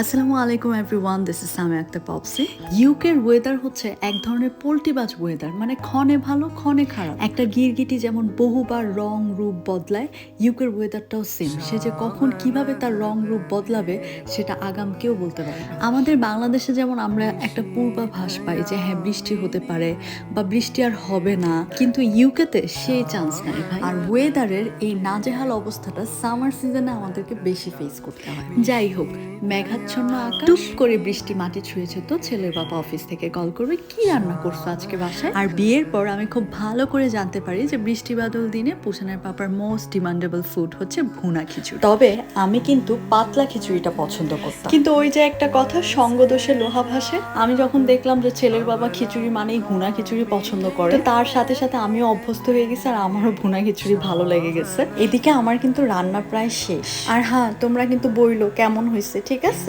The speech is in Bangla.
আসসালামু আলাইকুম everyone this is Sami Akhtar পপসি ইউকের ওয়েদার হচ্ছে এক ধরনের পোল্টিবাজ ওয়েদার মানে ক্ষণে ভালো, ক্ষণে খারাপ। একটা গিরগিটি যেমন বহুবার রং রূপ বদলায় ইউকের ওয়েদারটাও সেম সে যে কখন কীভাবে তার রং রূপ বদলাবে, সেটা আগাম কেউ বলতে পারে আমাদের বাংলাদেশে যেমন আমরা একটা পূর্বাভাস পাই যে হ্যাঁ বৃষ্টি হতে পারে বা বৃষ্টি আর হবে না, কিন্তু ইউকেতে সেই চান্স নাই ভাই। আর ওয়েদারের এই নাজেহাল অবস্থাটা সামার সিজনে আমাদেরকে বেশি ফেস করতে হয়। যাই হোক মেঘাচ্ছন্ন আকাশ। টুপ করে বৃষ্টি মাটি ছুঁয়েছে তো ছেলের বাবা অফিস থেকে কল করবে কি রান্না করছ আজকে বাসায়? আর বিয়ের পর আমি খুব ভালো করে জানতে পারি যে বৃষ্টি বাদল দিনে পুষানের পাপার মোস্ট ডিমান্ডেবল ফুড হচ্ছে ভুনা খিচুড়ি। তবে আমি কিন্তু পাতলা খিচুড়িটা পছন্দ করতাম। কিন্তু ওই যে একটা কথা সঙ্গ দোষে লোহা ভাসে। আমি যখন দেখলাম যে ছেলের বাবা খিচুড়ি মানেই ভুনা খিচুড়ি পছন্দ করে তার সাথে সাথে আমিও অভ্যস্ত হয়ে গেছি আর আমারও ভুনা খিচুড়ি ভালো লেগে গেছে। এদিকে আমার কিন্তু রান্না প্রায় শেষ। আর হ্যাঁ তোমরা কিন্তু বইলো কেমন হয়েছে ঠিক আছে?